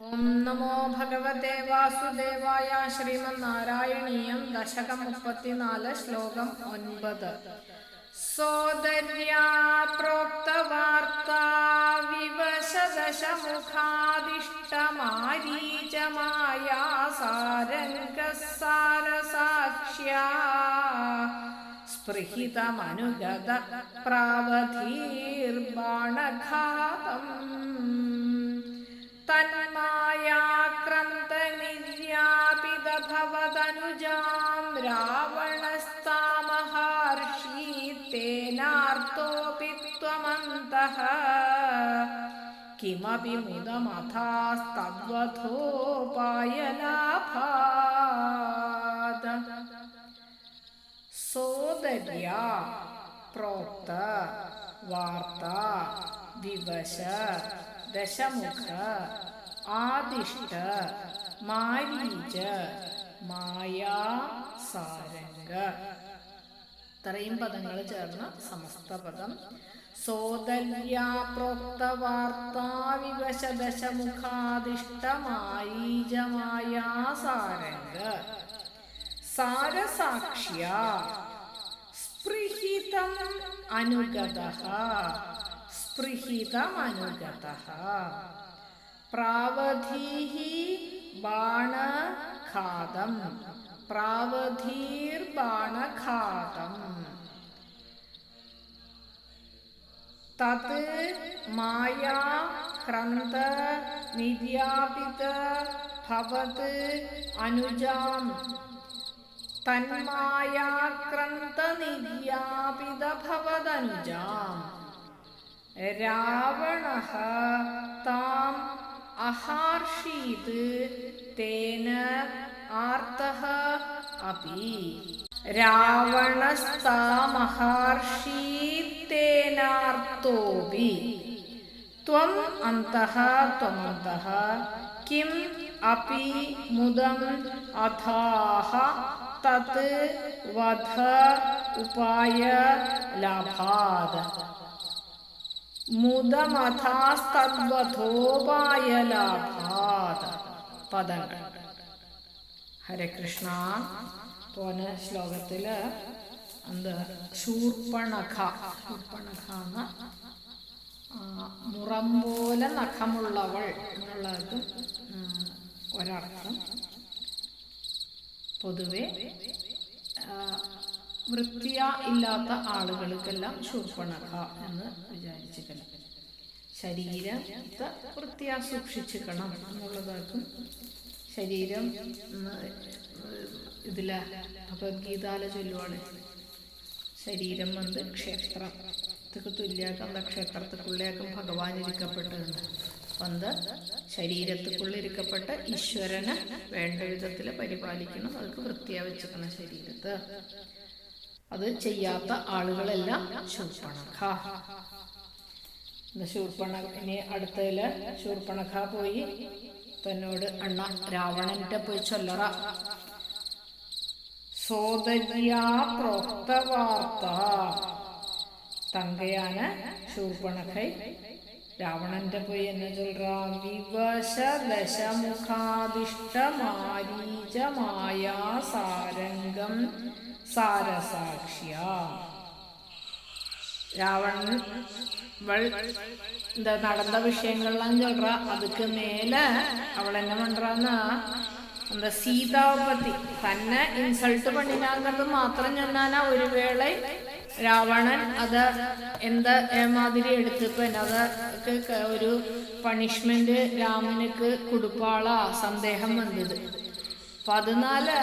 ഓം നമോ ഭഗവതേ വാസുദേവായ ശ്രീമന്നാരായണീയം ദശകം മുപ്പത്തിനാല് ശ്ലോകം ഒൻപത്. സോദര്യാ പ്രോക്തവാർത്താ വിവശദശമുഖാദിഷ്ടമാരീചമായ സാരംഗസാരസാക്ഷ്യാ. സ്പൃഹിതമനുഗത പ്രാവധീർബാണഘാതം. തന്മായാക്രന്തനിര്യാപിതഭവതനുജാം കിമപി മുദമഥാസ്തദ്വഥോപായലാഭാത് സോദര്യ പ്രോക്ത വാർത്ത വിവശ ദശമുഖ ആദിഷ്ട മാരീച മായാ സാരംഗ ഇത്രയും പദങ്ങൾ ചേർന്ന സമസ്ത പദം സോദര്യാ പ്രോക്ത വാർത്താ വിവശ ദശമുഖാദിഷ്ടമായീജമായാ സാരംഗ സാരസാക്ഷ്യ സ്പൃഹിതം അനുഗത. സ്പൃഹിതമനുഗത പ്രാവധീः ബാണഘാതം പ്രാവധീർബാണഘാതം. തത് മായാ ക്രന്ത നിര്യാപിത ഭവത് അനുജാം തന്മായാക്രന്തനിര്യാപിതഭവതനുജാം രാവണः താം അഹാർഷീത് തേന ആർത്തः അപി രാവണസ്താമഹാർഷീത്തേനാർത്തോപി ത്വം അന്തഃ ത്വമന്തഃ കിം അപി മുദം അഥാഹ. തത് വധ ഉപായ ലാഭാത്. മുദമഥാസ്തദ്വധോപായ ലാഭാത്. പദങ്ങൾ. ഹരേ കൃഷ്ണ പോന ശ്ലോകത്തിൽ എന്താ? ശൂർപ്പണഖ. ശൂർപ്പണഖ എന്ന മുറം പോലെ നഖമുള്ളവൾ എന്നുള്ളത് ഒരർത്ഥം. പൊതുവെ വൃത്തിയ ഇല്ലാത്ത ആളുകൾക്കെല്ലാം ശൂർപ്പണഖ എന്ന് വിചാരിച്ചിട്ടില്ല ശരീരത്തെ വൃത്തിയാ സൂക്ഷിച്ചിക്കണം എന്നുള്ളതാക്കും. ശരീരം ഇതില ഭഗവത്ഗീതാല ചൊല്ലുവാണ് ശരീരം വന്ന് ക്ഷേത്രത്തിക്ക് തുല്യാക്കം ക്ഷേത്രത്തിക്കുള്ളിലേക്കും ഭഗവാൻ ഇരിക്കപ്പെട്ടതുണ്ട് വന്ന് ശരീരത്തിക്കുള്ളിരിക്കപ്പെട്ട് ഈശ്വരനെ വേണ്ട വിധത്തിൽ പരിപാലിക്കണം. അതൊക്കെ വൃത്തിയാ വെച്ചിരിക്കണം ശരീരത്ത്. അത് ചെയ്യാത്ത ആളുകളെല്ലാം ശൂർപ്പണഖ. ശൂർപ്പണ ഇനി അടുത്തതിൽ ശൂർപ്പണഖ പോയി തന്നോട് അണ്ണ രാവണന്റെ പോയി ചൊല്ലറ. സോദര്യാ പ്രോക്ത വാർത്ത തങ്കയാണ് ശൂർപ്പണഖൈ രാവണന്റെ പോയി എന്നെ ചൊല്ലറ വിവശ ദശമുഖാദിഷ്ടമാരീച മായാ സാരംഗം സാരസാക്ഷ്യ രാവണൻ ഇവൾ இந்த நடந்த விஷயங்கள்லாம் சொல்றா அதுக்கு மேல அவள் என்ன பண்றான்னா அந்த சீதாவை பத்தி തന്നെ ഇൻസൾട്ട് പണിനാങ്കത് മാത്രം ചെന്നാനാ ഒരു വേള രാവണൻ അത് എന്താ മാതിരി എടുത്തിപ്പോ അതൊക്കെ ക- ഒരു പണിഷ്മെന്റ് രാമനുക്ക് കൊടുപ്പാള സന്ദേഹം വന്നത് അപ്പൊ അതിനാല്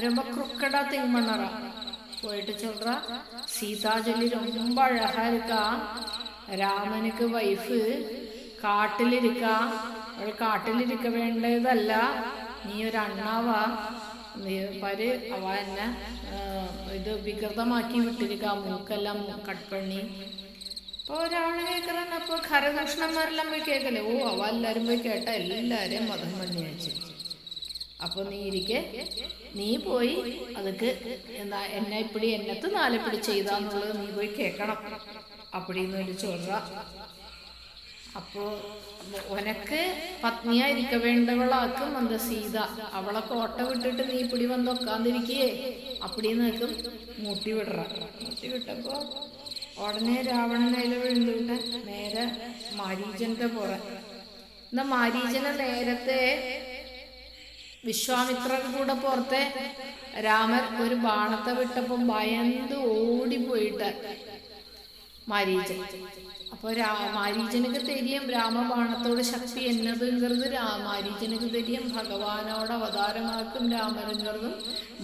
ரொம்ப ക്രുക്കടാ തിങ് பண்ணறா போயிட்டு சொல்றா சீதாஜலி ரொம்ப அழகா இருக்கா രാമനുക്ക് വൈഫ് കാട്ടിലിരിക്ക അവൾ കാട്ടിലിരിക്ക വേണ്ടതല്ല നീ ഒരു അണ്ണാവാ പര് അവ എന്നെ ഇത് വികൃതമാക്കി വിട്ടിരിക്കുക മൂക്കെല്ലാം കട്ട്പണ്ണി അപ്പോൾ ഒരാൾ കേൾക്കണം അപ്പോൾ ഖരകൃഷ്ണന്മാരെല്ലാം പോയി കേൾക്കല്ലേ ഓ അവ എല്ലാവരും പോയി കേട്ട എല്ലാവരെയും മതം പണി അപ്പോൾ നീ ഇരിക്കെ. നീ പോയി അതക്ക് എന്താ എന്നെ ഇപ്പിടി എന്നത്ത് നാലപ്പിടി ചെയ്താന്നുള്ളത് നീ പോയി കേൾക്കണം അപ്പിടിന്ന് വേണ്ടി ചൊല്ല അപ്പോൾ ഒനക്ക് പത്നിയായിരിക്ക വേണ്ടവളാക്കും അന്ത സീത. അവളെ കോട്ട വിട്ടിട്ട് നീ പിടി വന്ന് ഉക്കാന്നിരിക്കേ അപ്പടിന്ന് നിൽക്കും മൂട്ടി വിടറ. മൂട്ടി വിട്ടപ്പോൾ ഉടനെ രാവണൻ അതിൽ വിഴുന്നിട്ട് നേരെ മാരീജന്റെ പുറ. എന്നാ മാരീജനെ നേരത്തെ വിശ്വാമിത്രൻ കൂടെ പുറത്തെ രാമൻ ഒരു ബാണത്തെ വിട്ടപ്പം ഭയന്ന് ഓടിപ്പോയിട്ട് മാരീജൻ. അപ്പോൾ രാ മാരീചനക്ക് തെരിയം രാമബാണത്തോട് ശക്തി എന്നതുങ്കൃത് രാ മാരീചനക്ക് തെരിയം ഭഗവാനോട് അവതാരമാക്കും രാമനുങ്കൃതും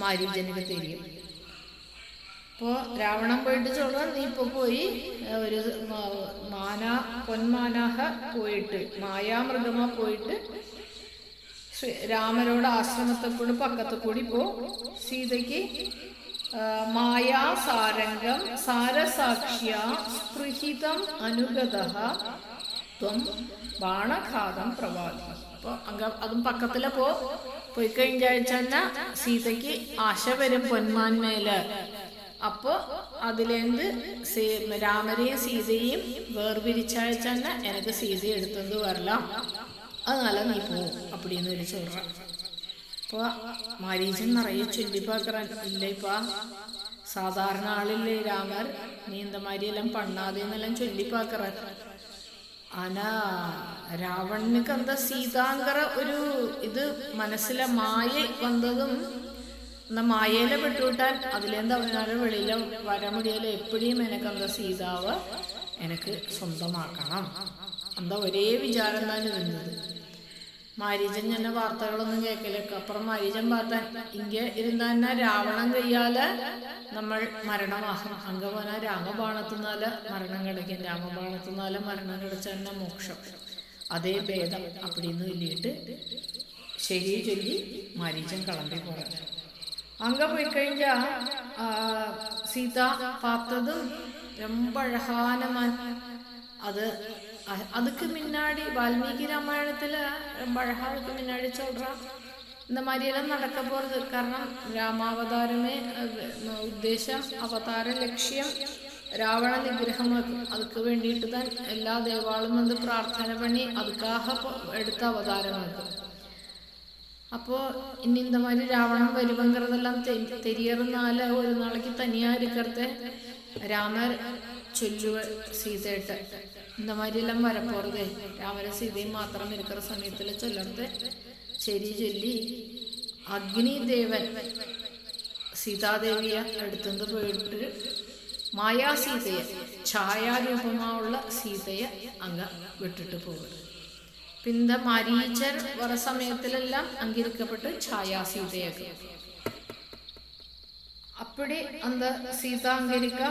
മാരീജനക്ക് തെരിയും. അപ്പോൾ രാവണൻ പോയിട്ട് ചോളാൻ നീ ഇപ്പൊ പോയി ഒരു മാനാ പൊന്മാനാഹ പോയിട്ട് മായാമൃഗമാ പോയിട്ട് ശ്രീ രാമനോട് ആശ്രമത്തെ കൂടി പക്കത്തെ കൂടി പോ സീതയ്ക്ക് ആ, മായാ സാരംഗം സാരസാക്ഷ്യ സ്പൃഹിതം അനുഗത ത്വം ബാണഘാതം പ്രവാദി അപ്പോൾ അങ്ക അതും പക്കത്തിലെ പോ പോയി കഴിഞ്ഞാഴ്ച തന്നെ സീതയ്ക്ക് ആശ വരും പൊന്മാന്മേല് അപ്പോ അതിലേന്ത് സീ- രാമരെയും സീതയും വേർപിരിച്ചാഴ്ച തന്നെ എനിക്ക് സീത എടുത്തത് വരലാം அதனால நீ போ அப்படின்னு சொல்லி சொல்கிறான் ഇപ്പൊ മരീചൻ നിറയെ ചൊല്ലിപ്പാക്കറാൻ ഇല്ലപ്പാ സാധാരണ ആളില്ലേ രാമർ നീ இந்த மாதிரி எல்லாம் பண்ணாதே எல்லாம் சொல்லி രാവണനുക്ക് എന്താ സീതാങ്കറ ഒരു ഇത് മനസ്സിലെ മായ വന്നതും എന്നാ മായേനെ പെട്ടുവിട്ടാൽ അതിലെന്താ അവനാരുടെ വെളിയിലെ വര മുടിയാലും? എപ്പോഴും എനക്ക് എന്താ സീതാവ് എനക്ക് സ്വന്തമാക്കണം. എന്താ ഒരേ വിചാരം തന്നെ നിന്നത് മാരീചൻ എന്ന വാർത്തകളൊന്നും കേൾക്കലേക്ക് അപ്പുറം മരീചൻ പാത്താൻ ഇങ്ങ തന്നെ രാവണം കഴിയാൽ നമ്മൾ മരണമാകും അങ്കപോന രാമബാണത്തുന്നാൽ മരണം കിടക്കും. രാമബാണത്തുന്നാൽ മരണം കിടച്ച തന്നെ മോക്ഷം. അതേ ഭേദം അപ്പടിന്ന് ചൊല്ലിയിട്ട് ശരി ചൊല്ലി മരീചൻ കളമ്പി പോകണം அங்கே പോയി കഴിഞ്ഞ സീത പാത്തതും ரொம்ப അത് அதுக்கு முன்னாடி வால்மீகி ராமாயணத்தில் ரொம்ப அழகாக இருக்கு முன்னாடி சொல்கிறான் இந்த மாதிரியெல்லாம் நடக்க போகிறது காரணம் ராமாவதாரமே ഉദ്ദേശം അവതാര ലക്ഷ്യം രാവണ നിഗ്രഹം അതുക്ക് വേണ്ടിയിട്ട് താൻ എല്ലാ ദേവാളും വന്ന് പ്രാർത്ഥന പണി അതുക്കാഹ എടുത്ത അവതാരമാണ് അപ്പോൾ ഇനി എന്താ മാതിരി രാവണ വരുവങ്കറതെല്ലാം തെരിയറുന്നാൽ ഒരു നാളേക്ക് തനിയായിരിക്കത്തെ രാമർ ചൊല്ലുവ സീതയിട്ട്. இந்த மாதிரிலாம் வரப்போகிறது രാമനും സീതയും മാത്രം ഇരിക്കുന്ന സമയത്തിൽ ചിലർത്ത് ശരി ചൊല്ലി അഗ്നിദേവൻ സീതാദേവിയെ എടുത്തുനിന്ന് പോയിട്ട് മായാസീതയെ ഛായാരൂപമായുള്ള സീതയെ അങ്ങ് വിട്ടിട്ട് പോകും പിന്നെ മരീച്ചർ വര സമയത്തിലെല്ലാം അംഗീകരിക്കപ്പെട്ട് ഛായാസീതയൊക്കെ. അപ്പടി അന്ത സീത അംഗീകരിക്ക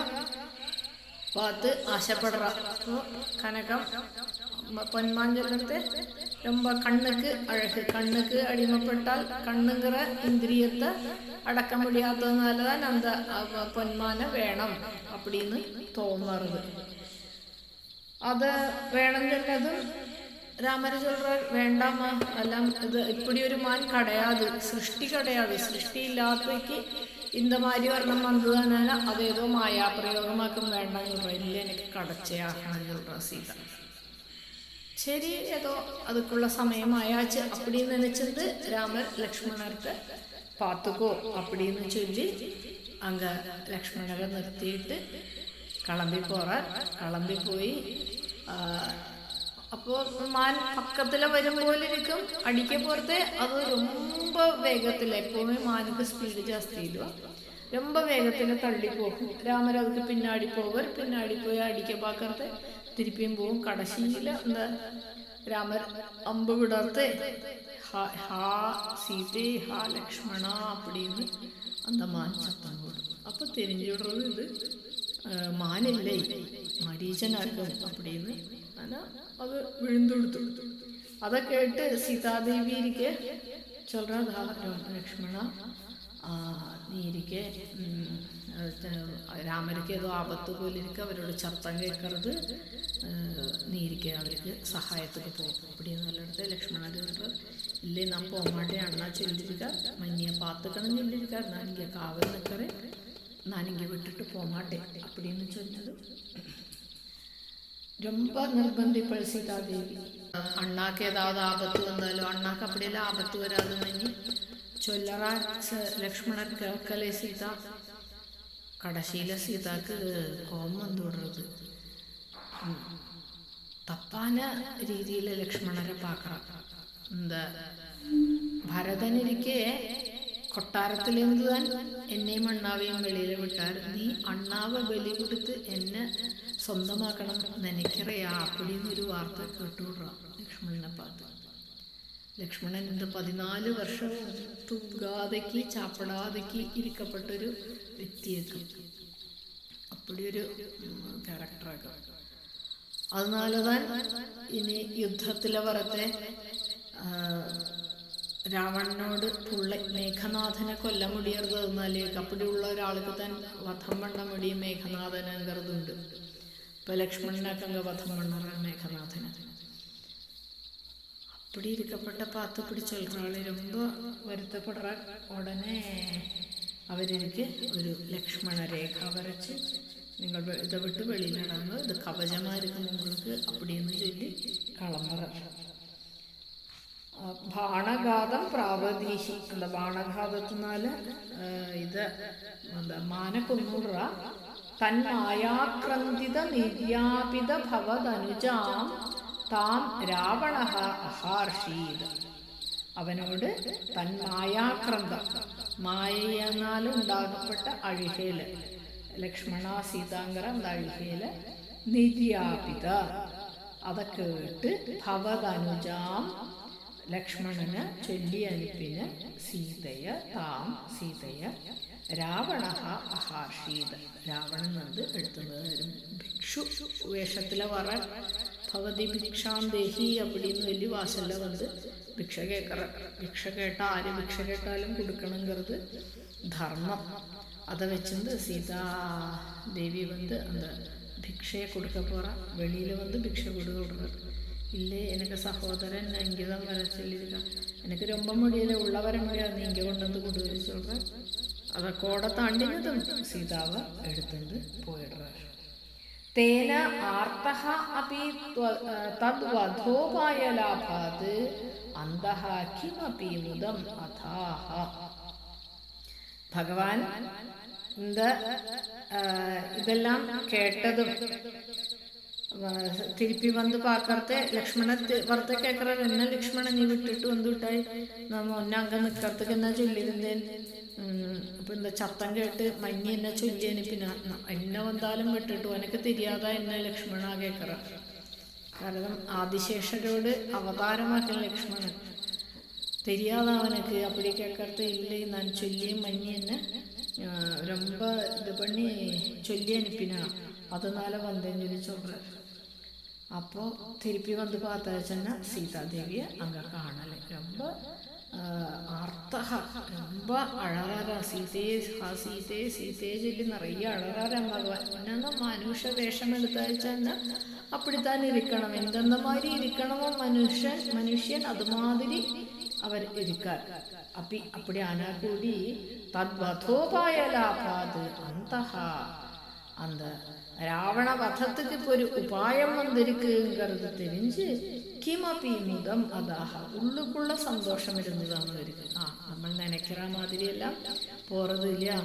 பார்த்து ஆசைப்படுறா கனகம் பொன்மாஞ்சலத்தை ரொம்ப கண்ணுக்கு அழகு கண்ணுக்கு அடிமைப்பட்டால் கண்ணுங்கிற இந்திரியத்தை அடக்க முடியாததுனால தான் அந்த பொன்மான வேணும் அப்படின்னு தோணுறது അത് വേണമെന്നുള്ളതും ചെല്ലതും രാമര് சொல்றார் வேண்டாமா எல்லாம் இது இப்படி ஒரு மான் கிடையாது சிருஷ்டி கிடையாது சிருஷ்டி இல்லாதவைக்கு இந்த மாதிரி வரணும் வந்ததுனால அது ஏதோ മായാപ്രയോഗമാക്കും വേണ്ടെന്ന് சொல்றேன் ഇല്ല എനിക്ക് കടച്ചയാക്കണം சொல்றா സീത சரி ஏதோ அதுக்குள்ள சமயமாயாச்சு அப்படின்னு நினைச்சிருந்து ராமர் லக்ஷ்மணருக்கு பார்த்துக்கோ அப்படின்னு சொல்லி அங்க லக்ஷ்மணரை நிறுத்திட்டு கிளம்பி போறார் கிளம்பி போய் ஆ, அப்போ மான் பக்கத்துல வரும் போல இருக்கும் அடிக்க போறது அது ரொம்ப வேகத்துல எப்பவுமே மானுக்கு ஸ்பீடு ஜாஸ்தி இல்லையா ரொம்ப வேகத்துல தள்ளி போகும் ராமர் அதுக்கு பின்னாடி போவர் பின்னாடி போய் அடிக்க பார்க்கறது திருப்பியும் போகும் கடைசியில அந்த ராமர் அம்பு விடறது ஹா ஹா சீதே ஹா லக்ஷ்மணா அப்படின்னு அந்த மான் சத்தம் போடும் அப்போ தெரிஞ்சு விடுறது இது அஹ், மானில்லை மரீச்சனாக்கும் அப்படின்னு ஆனால் അത് വിഴുന്തെടുത്തു. அதை കേട്ട് சீதாதேவி இருக்க சொல்கிறதா லக்ஷ்மண നീ ഇരിക്കെ രാമരിക്ക് ഏതോ ആപത്ത് പോലെ ഇരിക്കുക അവരോട് ചത്തം കേൾക്കരുത് നീ ഇരിക്കെ അവർക്ക് സഹായത്തുക്ക് പോകും അപ്പടി നല്ലടത്ത് ലക്ഷ്മണാദേവർക്ക് ഇല്ലേ നാം പോമാട്ടെ അണ്ണ ചൊല്ലിരിക്ക മഞ്ഞിയെ പാത്തുക്കണം ചൊല്ലിരിക്ക നാനിക്ക് കാവൽ നിൽക്കറേ നാനിക്ക് വിട്ടിട്ട് പോമാട്ടെ അപ്പടിയെന്ന് ചൊല്ലത് ரொம்ப നിർബന്ധിപ്പഴിച്ചിട്ടാ ദേവി അണ്ണാക്ക് ഏതാവത് ആപത്ത് വന്നാലോ അണ്ണാക്ക് അപ്പടിയെല്ലാം ആപത്ത് വരാതെന്നു ചൊല്ലറ ലക്ഷ്മണൻ കേൾക്കലേ സീത. കടശീല സീതാക്ക് കോപം വന്നുവിടുന്നത് തപ്പാന രീതിയിൽ ലക്ഷ്മണരെ പാക്കണം. എന്താ? ഭരതനിരിക്കെ കൊട്ടാരത്തിലെന്തുവാൻ എന്നെയും അണ്ണാവെയും വെളിയിൽ വിട്ടാൽ നീ അണ്ണാവ ബലി കൊടുത്ത് എന്നെ സ്വന്തമാക്കണം നനയ്ക്കറയാ അപ്പടിയെന്നൊരു വാർത്ത കേട്ടുവിടാം ലക്ഷ്മണനെ പാത്ത്. ലക്ഷ്മണൻ എന്ത് പതിനാല് വർഷം തുകാതയ്ക്ക് ചാപ്പടാതയ്ക്ക് ഇരിക്കപ്പെട്ടൊരു വ്യക്തിയൊക്കെ. അപ്പടിയൊരു ക്യാരക്ടറൊക്കെ അതിനാൽ ഇനി യുദ്ധത്തിലെ വരത്തെ രാവണനോട് പുള്ള മേഘനാഥനെ കൊല്ല മുടിയരുത് എന്നാലേ കപ്പടിയുള്ള ഒരാൾക്ക് തന്നെ വധം വണ്ണ മുടി മേഘനാഥൻ കരുതുണ്ട് ലക്ഷ്മണനൊക്കെ അങ്ങ് വധം പണ്ണറ മേഘനാഥനെ அப்படி இருக்கப்பட்டப்ப அத்தைப்படி சொல்கிறாள் ரொம்ப வருத்தப்படுற உடனே அவருக்கு ஒரு லக்ஷ்மண ரேகா வரைச்சு நீங்கள் வெ- இதை விட்டு வெளியிலிடாங்க இது கவசமாக இருக்கும் உங்களுக்கு அப்படின்னு சொல்லி கிளம்புற ബാണഘാതം പ്രാവതീഹി എന്താ ബാണഘാതത്തിനാല് ഇത് എന്താ മാന കൊന്നുറ തന്മായാക്രന്തിത നിര്യാപിത ഭവതനുജാം താം രാവണ അഹാർഷീത്. അവനോട് തന്മായാക്രന്ത മായയെന്നാൽ ഉണ്ടാകപ്പെട്ട അഴുകേൽ ലക്ഷ്മണ സീതാങ്കര അഴുകേൽ നിര്യാപിത. അതൊക്കെ കേട്ട് ഭവതനുജാം ലക്ഷ്മണന് ചൊല്ലിയനുപ്പിന് സീതയ താം സീതയ രാവണ അഹാഷീത്. രാവണൻ വന്ന് എടുത്തുന്നത് ഭിക്ഷു വേഷത്തിലെ വറ ഭവതി ഭിക്ഷാം ദേഹി അപ്പടിന്ന് വലിയ വാശല്ല വന്ന് ഭിക്ഷ കേക്കറ ഭിക്ഷ കേട്ട ആര് ഭിക്ഷ കേട്ടാലും കൊടുക്കണങ്കറത് ധർമ്മം. അത വെച്ചെന്ത്? സീതാ ദേവി വന്ന് അത് ഭിക്ഷയെ കൊടുക്ക പോറ. വെളിയിൽ വന്ന് ഭിക്ഷ കൊടുക്ക. ഇല്ലേ എനിക്ക് സഹോദരൻ അങ്കിതം വരച്ചില്ല എനിക്ക് രൊമ്പ മുടിയിലെ ഉള്ളവരെ മുടിയാണ് ഇങ്ക കൊണ്ടുവന്ന് കൊണ്ടുവരിച്ചോളാം റെക്കോർഡ് താണ്ടിനതും സീതാവ് എടുത്തുകൊണ്ട് പോയിടുക തേന ആർത്തഹ അപി തദ്വധോപായ ലാഭാത് അന്തഹ കിമപി മുദം അഥാഹ. ഭഗവാൻ ഇതെല്ലാം കേട്ടതും തിരുപ്പി വന്ന് പാക്കർത്തെ ലക്ഷ്മണ വറുത്ത കേക്കറ എന്നെ ലക്ഷ്മണ നീ വിട്ടിട്ട് വന്ന് വിട്ടായി നമ്മ ഒന്നെ അങ്ങ് നിക്കറത്തേക്ക് എന്നാ ചൊല്ലിയിരുന്നേൻ അപ്പൊ എന്താ ചത്തം കേട്ട് മഞ്ഞി എന്നെ ചൊല്ലിയന് പിന്നെ ന- എന്നെ വന്നാലും വിട്ടിട്ടു എനക്ക് തിരിയാതെ എന്നെ ലക്ഷ്മണ കേക്കറ കാരണം ആദിശേഷരോട് അവതാരമാക്കൽ ലക്ഷ്മണൻ தெரியாத அவனுக்கு அப்படி கேட்கறது இல்லை நான் சொல்லியும் மண்ணி என்ன ஆஹ், ரொம்ப இது பண்ணி சொல்லி அனுப்பினான் அதனால வந்தேன்னு சொல்லி சொல்கிறார் அப்போ திருப்பி வந்து பார்த்தாச்சுன்னா சீதாதேவியை அங்கே காணலை ரொம்ப அர்த்தக ரொம்ப அழகாரா சீதையே ആ സീതയെ സീതയെ ചൊല്ലി നിറയെ അഴകാരാ ഭഗവാൻ പിന്നെ മനുഷ്യ വേഷം എടുത്തയച്ചാൽ അപ്പിടിത്താൻ ഇരിക്കണം എന്തെന്ന മാതിരി ഇരിക്കണമോ മനുഷ്യൻ മനുഷ്യൻ അതുമാതിരി അവർ ഇരിക്കാൻ അപ്പി അപ്പടി ആനാ കൂടി തദ്വധോപായ ലാഭാത് അന്തഹ அந்த ராவண வதத்துக்கு இப்போ ஒரு உபாயம் வந்திருக்குங்கிறது தெரிஞ்சு கிமபி முதம் அதாக உள்ளுக்குள்ள சந்தோஷம் இருந்ததாம இருக்கு ஆ நம்ம நினைக்கிற மாதிரி எல்லாம் போறது இல்லையா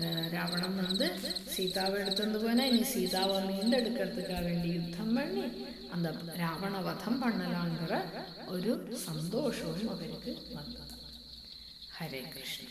அஹ் ராவணன் வந்து சீதாவை எடுத்துட்டு போனா இனி சீதாவை மீண்டெடுக்கிறதுக்காக வேண்டி யுத்தம் பண்ணி அந்த ராவண வதம் பண்ணலாங்கிற ഒരു സന്തോഷവും അവർക്ക് വന്നത് ഹരേ കൃഷ്ണ